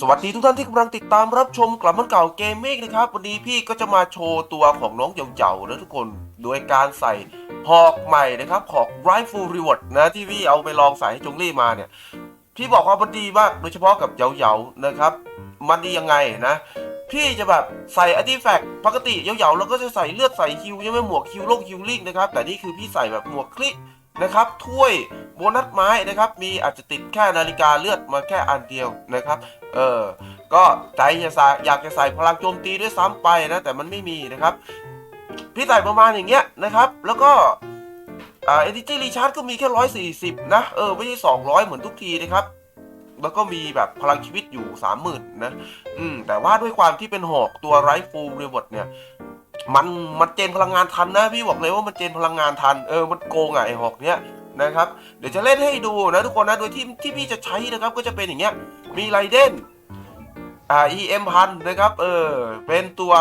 สวัสดีทุกท่านที่กำลังติดตามรับชมกลับมันเก่าเกมเมกนะครับ วันนี้พี่ก็จะมาโชว์ตัวของน้องเหยาๆนะทุกคน โดยการใส่หอกใหม่นะครับหอก Rifle Reward นะที่พี่เอาไปลองใส่ให้จงลี่มาเนี่ย พี่บอกว่ามันดีมากโดยเฉพาะกับเหยาๆนะครับ มันดียังไงนะ พี่จะแบบใส่อ r t ิแฟกปกติเหยาๆเราก็จะใส่เลือดใส่ฮิวใช่ไหมหมวกฮิวโลกฮิวลิงนะครับแต่นี่คือพี่ใส่แบบหมวกคลิก นะครับถ้วยโบนัสไม้นะครับมีอาจจะติดแค่นาฬิกาเลือดมาแค่อันเดียวนะครับเออก็ใจจะใส่อยากจะใส่พลังโจมตีด้วยซ้ำไปนะแต่มันไม่มีนะครับพี่ใส่ประมาณอย่างเงี้ยนะครับ แล้วก็อ่าเอ r ิจีรีชาร์จก็มีแค่ร้อยสี่สิบนะเออไม่ใช่สองร้อยเหมือนทุกทีนะครับแล้วก็มีแบบพลังชีวิตอยู่สามหมื่นนะ อืม แต่ว่าด้วยความที่เป็นหอกตัวไรฟูลรีวอร์ดเนี่ย มันมันเจนพลังงานทันนะพี่บอกเลยว่ามันเจนพลังงานทันเออมันโกงอะไอหอกเนี้ยนะครับเดี๋ยวจะเล่นให้ดูนะทุกคนนะโดยที่ที่พี่จะใช้นะครับก็จะเป็นอย่างเงี้ยมีไรเดนอ่า EM พันนะครับเออเป็นตัว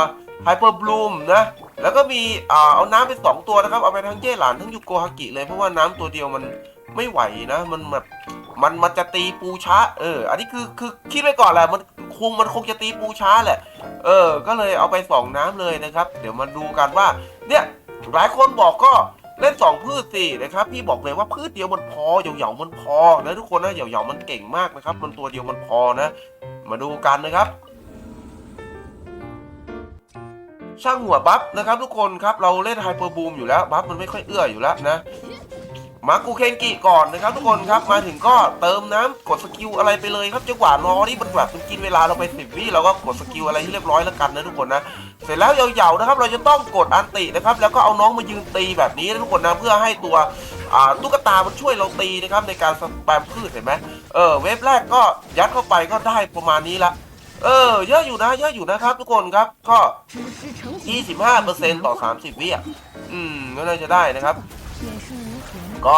Hyper Bloom นะแล้วก็มีอ่าเอาน้ำไปสองตัวนะครับเอาไปทั้งเย่หลานทั้งยูโกฮากิเลยเพราะว่าน้ำตัวเดียวมันไม่ไหวนะ มันแบบมันมันจะตีปูช้าเออ อันนี้คือคือคิดไว้ก่อนแหละมัน คงมันคงจะตีปูช้าแหละ เออ ก็เลยเอาไปสองน้ำเลยนะครับ เดี๋ยวมาดูกันว่า เนี่ยหลายคนบอกก็เล่นสองพืชสินะครับพี่บอกเลยว่าพืชเดียวมันพอเหยาๆมันพอนะทุกคนนะเหยาๆมันเก่งมากนะครับ มันตัวเดียวมันพอนะ มาดูกันนะครับช่างหัวบัฟนะครับทุกคนครับเราเล่นไฮเปอร์บูมอยู่แล้วบัฟมันไม่ค่อยเอื้ออยู่แล้วนะ มากูเคนกิก่อนนะครับทุกคนครับมาถึงก็เติมน้ำกดสกิลอะไรไปเลยครับจังหวะรอนี่มันแบบมันกินเวลาเราไปสิบวิเราก็กดสกิลอะไรที่เรียบร้อยแล้วกันนะทุกคนนะเสร็จแล้วยาวๆนะครับเราจะต้องกดอันตินะครับแล้วก็เอาน้องมายืนตีแบบนี้นะทุกคนนะเพื่อให้ตัวตุ๊กตามันช่วยเราตีนะครับในการสแปมพืชเห็นไหมเออเวฟแรกก็ยัดเข้าไปก็ได้ประมาณนี้ละเออเยอะอยู่นะเยอะอยู่นะครับทุกคนครับก็ 25%ต่อ 30 วิอะอืมก็น่าจะได้นะครับ ก็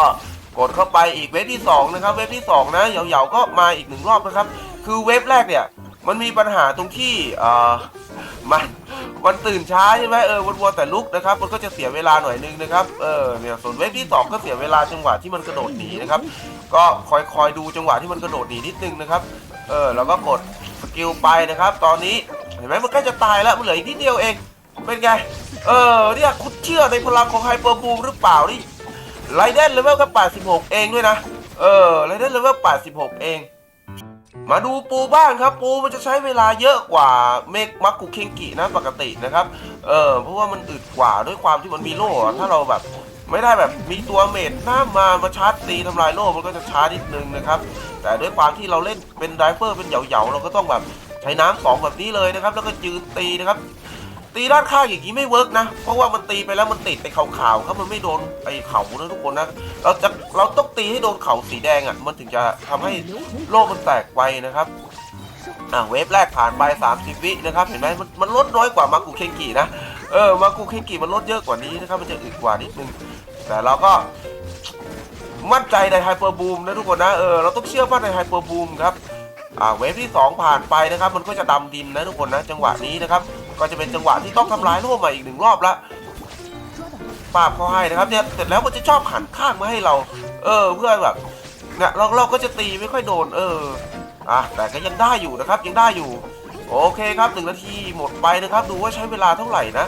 กดเข้าไปอีกเว็บที่2นะครับเว็บที่2นะเหยาๆก็มาอีกหนึ่งรอบนะครับ คือเว็บแรกเนี่ยมันมีปัญหาตรงที่อ่ามันมันตื่นช้าใช่ไหมเออวันวัวแต่ลุกนะครับ มันก็จะเสียเวลาหน่อยนึงนะครับเออเนี่ยส่วนเว็บที่ 2 ก็เสียเวลาจังหวะที่มันกระโดดหนีนะครับ ก็คอยคอยดูจังหวะที่มันกระโดดหนีนิดนึงนะครับเออแล้วก็กดสกิลไปนะครับ ตอนนี้เห็นไหมมันใกล้จะตายแล้วมันเหลืออีกนิดเดียวเองเป็นไงเออเนี่ยคุณเชื่อในพลังของไฮเปอร์บูมหรือเปล่านี่ ไรเดนเลเวลก็86 เองด้วยนะ เออไรเดนเลเวล86 เอง มาดูปูบ้างครับ ปูมันจะใช้เวลาเยอะกว่าเมกมักกุเคงกินะปกตินะครับ เออเพราะว่ามันอึดกว่าด้วยความที่มันมีโล่ถ้าเราแบบไม่ได้แบบมีตัวเมดหน้ามามาชาร์จตีทำลายโล่มันก็จะช้านิดนึงนะครับ แต่ด้วยความที่เราเล่นเป็นไดเฟอร์เป็นเหยาๆเราก็ต้องแบบใช้น้ำสองแบบนี้เลยนะครับ แล้วก็ยืนตีนะครับ ตีด้านข้างอย่างนี้ไม่เวิร์กนะ เพราะว่ามันตีไปแล้วมันติดไปขาวๆครับมันไม่โดนไอ้เขานะทุกคนนะ เราจะเราต้องตีให้โดนเขาสีแดงอะ มันถึงจะทำให้โลกมันแตกไปนะครับอะเวฟแรกผ่านไป 30 วินะครับ เห็นไหมมันมันลดน้อยกว่ามากูเคงกินะเออมากูเคงกิมันลดเยอะกว่านี้นะครับมันจะอึดกว่านิดนึงแต่เราก็มั่นใจในไฮเปอร์บูมนะทุกคนนะเออเราต้องเชื่อมั่นในไฮเปอร์บูมครับอ่าเวฟที่ 2 ผ่านไปนะครับ มันก็จะดำดินนะทุกคนนะจังหวะนี้นะครับ ก็จะเป็นจังหวะที่ต้องทำลายโล่ใหม่อีกหนึ่งรอบละปาบเขาให้นะครับเนี่ยเสร็จแล้วมันจะชอบหันข้างมาให้เรา เออ เพื่อแบบเนี่ยเราเราก็จะตีไม่ค่อยโดน เอออะแต่ก็ยังได้อยู่นะครับ ยังได้อยู่ โอเคครับหนึ่งนาทีหมดไปนะครับ ดูว่าใช้เวลาเท่าไหร่นะ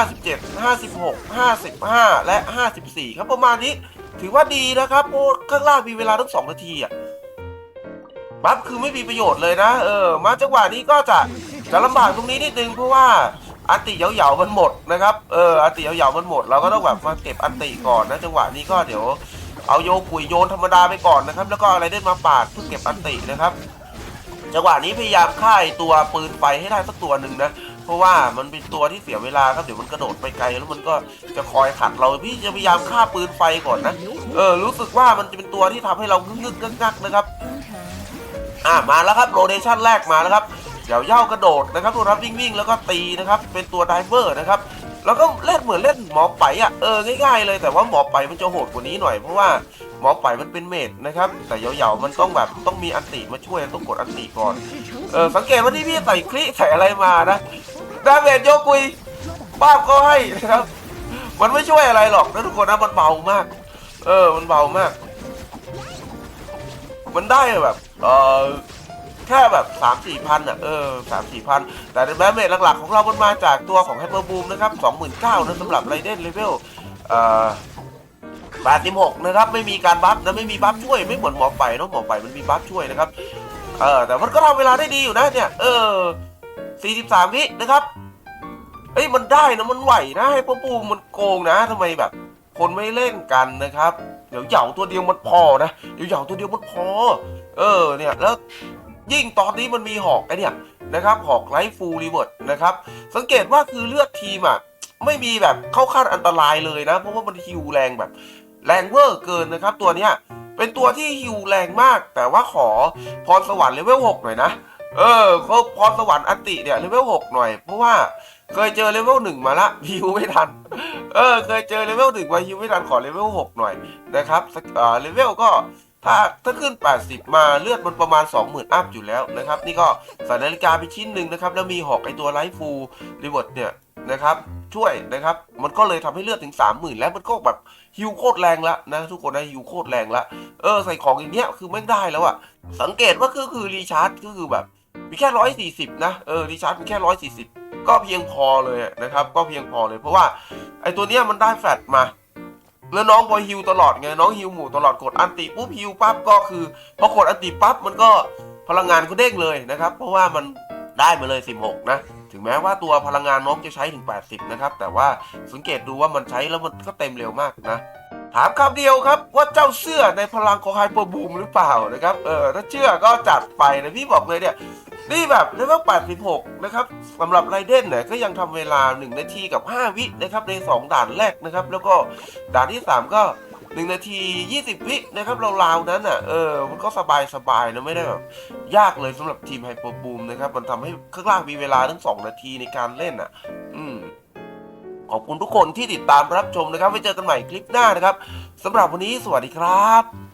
57 56 55 และ 54 ครับประมาณนี้ ถือว่าดีนะครับโอ้ข้างล่างมีเวลาทั้งสองนาทีอะบัฟคือไม่มีประโยชน์เลยนะ เออ มาจังหวะนี้ก็จะ จะลำบากตรงนี้นิดนึงเพราะว่าอันติเหยาๆมันหมดนะครับ เอออันติเหยาๆมันหมด เราก็ต้องแบบมาเก็บอันติก่อนนะจังหวะนี้ก็เดี๋ยวเอาโยกุยโยนธรรมดาไปก่อนนะครับ แล้วก็อะไรได้มาปาดเพื่อเก็บอันตินะครับ จังหวะนี้พยายามฆ่าไอ้ตัวปืนไฟให้ได้สักตัวหนึ่งนะเพราะว่ามันเป็นตัวที่เสียเวลาครับเดี๋ยวมันกระโดดไปไกลแล้วมันก็จะคอยขัดเราพี่จะพยายามฆ่าปืนไฟก่อนนะเออรู้สึกว่ามันจะเป็นตัวที่ทำให้เรางึกๆงักๆนะครับ อ่ามาแล้วครับโรเดชั่นแรกมาแล้วครับ เดี๋ยวย่ากระโดดนะครับตัวรับวิ่งวิ่งแล้วก็ตีนะครับเป็นตัวไดเวอร์นะครับแล้วก็เล่นเหมือนเล่นหมอไปอะเออง่ายๆเลยแต่ว่าหมอไปมันจะโหดกว่านี้หน่อยเพราะว่าหมอไปมันเป็นเมดนะครับแต่เหยาๆมันต้องแบบต้องมีอันติมาช่วยต้องกดอันติก่อนเออสังเกตว่าที่พี่ใส่คลิใส่อะไรมานะดาเมจโยกุยป้าบก็ให้นะครับมันไม่ช่วยอะไรหรอกนะทุกคนนะมันเบามาก เออมันเบามาก มันได้แบบเออ แค่แบบ3 4มสี่พันอะเออสามสี่พันแต่ในแม้เมทหลักๆของเรามันมาจากตัวของไฮเปอร์บูมนะครับสองหมื่นเก้านะสำหรับไรเดนเลเวลเอ่อแปดสิบหกนะครับไม่มีการบัฟนะไม่มีบัฟช่วยไม่เหมือนหมอไฟเนาะหมอไฟมันมีบัฟช่วยนะครับเออแต่มันก็ทำเวลาได้ดีอยู่นะเนี่ยเออสี่สิบสามวินะครับเอ้ยมันได้นะมันไหวนะไฮเปอร์บูมมันโกงนะทำไมแบบ คนไม่เล่นกันนะครับเดี๋ยวเหยาตัวเดียวมันพอนะเดี๋ยวเหยาตัวเดียวมันพอ เออเนี่ยแล้ว ยิ่งตอนนี้มันมีหอกไอเนี่ยนะครับหอกไลฟ์ฟูลรีเวิร์ดนะครับ สังเกตว่าคือเลือดทีมอะไม่มีแบบเข้าขั้นอันตรายเลยนะ เพราะว่ามันฮิวแรงแบบ แรงเวอร์เกินนะครับ ตัวเนี้ยเป็นตัวที่ฮิวแรงมาก แต่ว่าขอพรสวรรค์เลเวลหกหน่อยนะเออเขาพรสวรรค์อัติเนี่ยเลเวลหกหน่อย เพราะว่าเคยเจอเลเวลหนึ่งมาละฮิวไม่ทัน เออ เคยเจอเลเวลหนึ่งมาฮิวไม่ทันขอเลเวลหกหน่อยนะครับเอ่อเลเวลก็ ถ้าถ้าขึ้น 80 มาเลือดมันประมาณ 20,000 อัพอยู่แล้วนะครับ นี่ก็ใส่นาฬิกาไปชิ้นหนึ่งนะครับ แล้วมีหอกไอตัวไลฟ์ฟูลรีเวิร์ดเนี่ยนะครับ ช่วยนะครับ มันก็เลยทำให้เลือดถึง 30,000 แล้วมันก็แบบฮิวโคตรแรงละนะทุกคนนะฮิวโคตรแรงละเออใส่ของอย่างเงี้ยคือไม่ได้แล้วอะสังเกตว่าก็คือรีชาร์จก็คือแบบมีแค่ร้อยสี่สิบนะเออรีชาร์จมีแค่ร้อยสี่สิบก็เพียงพอเลยนะครับ ก็เพียงพอเลยเพราะว่าไอตัวเนี้ยมันได้แฟลตมา แล้วน้องพอฮิวตลอดไงน้องฮิวหมู่ตลอดกดอันติปุ๊บฮิวปั๊บก็คือพอกดอันติปั๊บมันก็พลังงานก็เด้งเลยนะครับ เพราะว่ามันได้มาเลย 16 นะ ถึงแม้ว่าตัวพลังงานน้องจะใช้ถึง 80 นะครับ แต่ว่าสังเกตดูว่ามันใช้แล้วมันก็เต็มเร็วมากนะ ถามคำเดียวครับว่าเจ้าเสื้อในพลังของไฮเปอร์บูมหรือเปล่านะครับ เออถ้าเชื่อก็จัดไปนะพี่บอกเลยเนี่ย นี่แบบเลเวล86 นะครับสำหรับไรเดนเนี่ยก็ยังทำเวลา 1 นาทีกับ 5 วินะครับใน 2 ด่านแรกนะครับ แล้วก็ด่านที่ 3 ก็ 1 นาที 20 วินะครับราวๆนั้นอะเออมันก็สบายสบายนะไม่ได้แบบยากเลยสำหรับทีมไฮเปอร์บูมนะครับ มันทำให้ข้างล่างมีเวลาทั้ง 2 นาทีในการเล่นอะ อืม ขอบคุณทุกคนที่ติดตามรับชมนะครับไว้เจอกันใหม่คลิปหน้านะครับสำหรับวันนี้สวัสดีครับ